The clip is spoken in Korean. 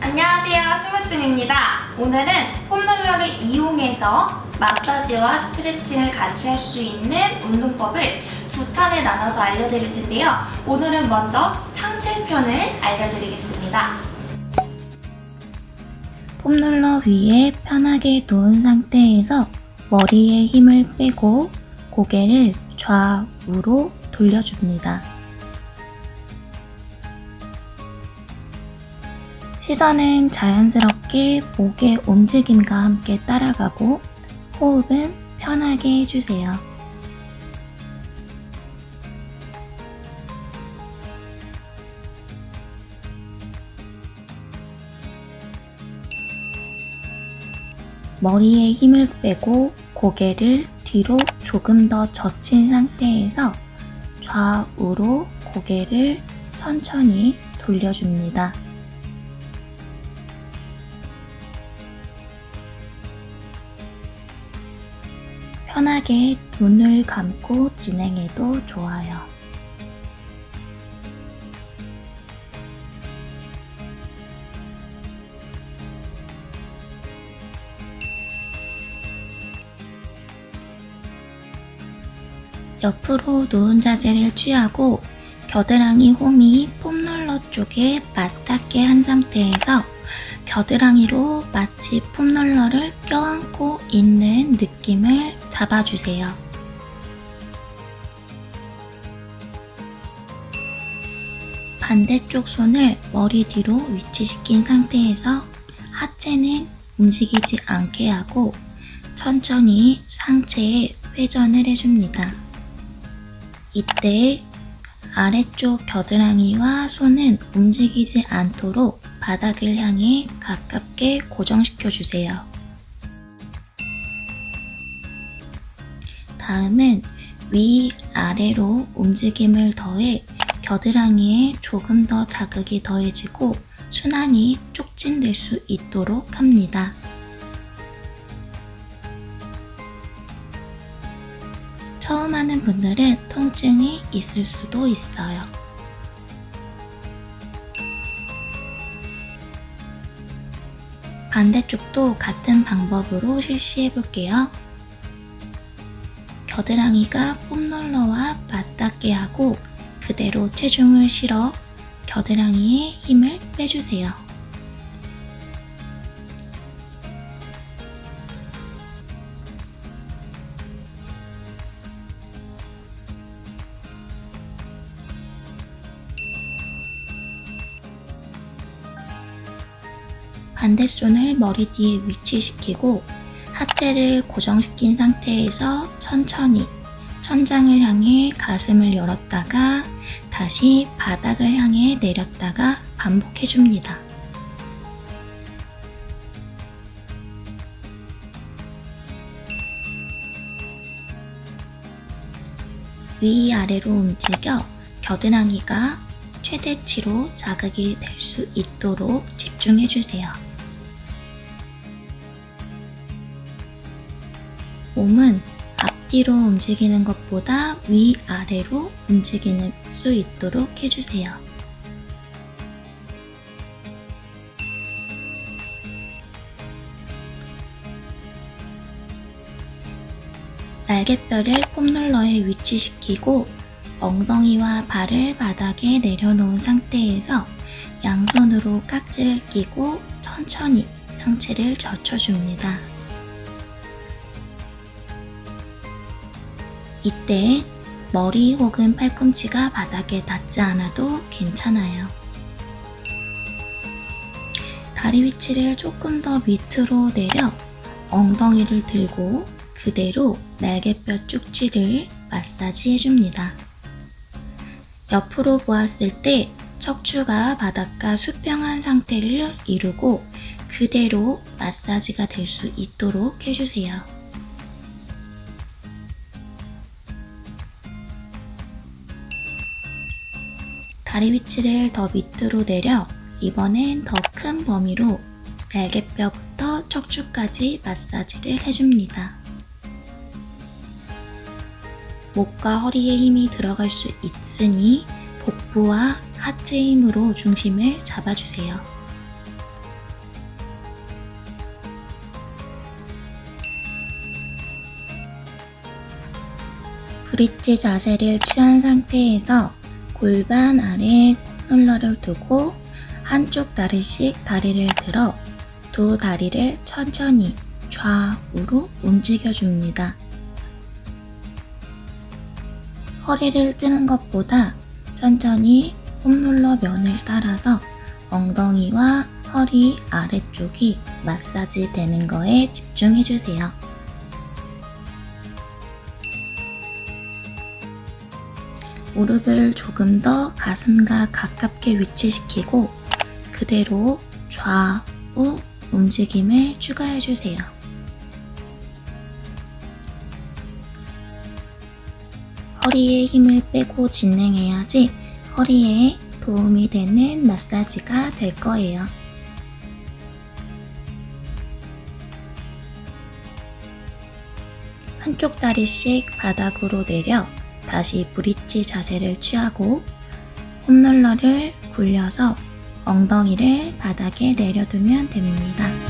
안녕하세요, 슈무뜸입니다. 오늘은 폼롤러를 이용해서 마사지와 스트레칭을 같이 할 수 있는 운동법을 두 탄에 나눠서 알려드릴 텐데요. 오늘은 먼저 상체편을 알려드리겠습니다. 폼롤러 위에 편하게 누운 상태에서 머리에 힘을 빼고 고개를 좌우로 돌려줍니다. 시선은 자연스럽게 목의 움직임과 함께 따라가고 호흡은 편하게 해주세요. 머리에 힘을 빼고 고개를 뒤로 조금 더 젖힌 상태에서 좌우로 고개를 천천히 돌려줍니다. 편하게 눈을 감고 진행해도 좋아요. 옆으로 누운 자세를 취하고 겨드랑이 홈이 폼롤러 쪽에 맞닿게 한 상태에서 겨드랑이로 마치 폼롤러를 껴안고 있는 느낌을 잡아주세요. 반대쪽 손을 머리 뒤로 위치시킨 상태에서 하체는 움직이지 않게 하고 천천히 상체에 회전을 해줍니다. 이때 아래쪽 겨드랑이와 손은 움직이지 않도록 바닥을 향해 가깝게 고정시켜 주세요. 다음은 위, 아래로 움직임을 더해 겨드랑이에 조금 더 자극이 더해지고 순환이 촉진될 수 있도록 합니다. 처음 하는 분들은 통증이 있을 수도 있어요. 반대쪽도 같은 방법으로 실시해 볼게요. 겨드랑이가 폼롤러와 맞닿게 하고 그대로 체중을 실어 겨드랑이에 힘을 빼주세요. 반대손을 머리 뒤에 위치시키고 하체를 고정시킨 상태에서 천천히 천장을 향해 가슴을 열었다가 다시 바닥을 향해 내렸다가 반복해줍니다. 위아래로 움직여 겨드랑이가 최대치로 자극이 될 수 있도록 집중해주세요. 몸은 앞뒤로 움직이는 것보다 위아래로 움직이는 수 있도록 해주세요. 날개뼈를 폼롤러에 위치시키고 엉덩이와 발을 바닥에 내려놓은 상태에서 양손으로 깍지를 끼고 천천히 상체를 젖혀줍니다. 이때 머리 혹은 팔꿈치가 바닥에 닿지 않아도 괜찮아요. 다리 위치를 조금 더 밑으로 내려 엉덩이를 들고 그대로 날개뼈 쭉지를 마사지 해줍니다. 옆으로 보았을 때 척추가 바닥과 수평한 상태를 이루고 그대로 마사지가 될 수 있도록 해주세요. 다리 위치를 더 밑으로 내려 이번엔 더 큰 범위로 날개뼈부터 척추까지 마사지를 해줍니다. 목과 허리에 힘이 들어갈 수 있으니 복부와 하체 힘으로 중심을 잡아주세요. 브릿지 자세를 취한 상태에서 골반 아래 콤롤러를 두고 한쪽 다리씩 다리를 들어 두 다리를 천천히 좌우로 움직여줍니다. 허리를 뜨는 것보다 천천히 홈롤러 면을 따라서 엉덩이와 허리 아래쪽이 마사지 되는 거에 집중해주세요. 무릎을 조금 더 가슴과 가깝게 위치시키고 그대로 좌우 움직임을 추가해주세요. 허리에 힘을 빼고 진행해야지 허리에 도움이 되는 마사지가 될 거예요. 한쪽 다리씩 바닥으로 내려 다시 브릿지 자세를 취하고 홈롤러를 굴려서 엉덩이를 바닥에 내려두면 됩니다.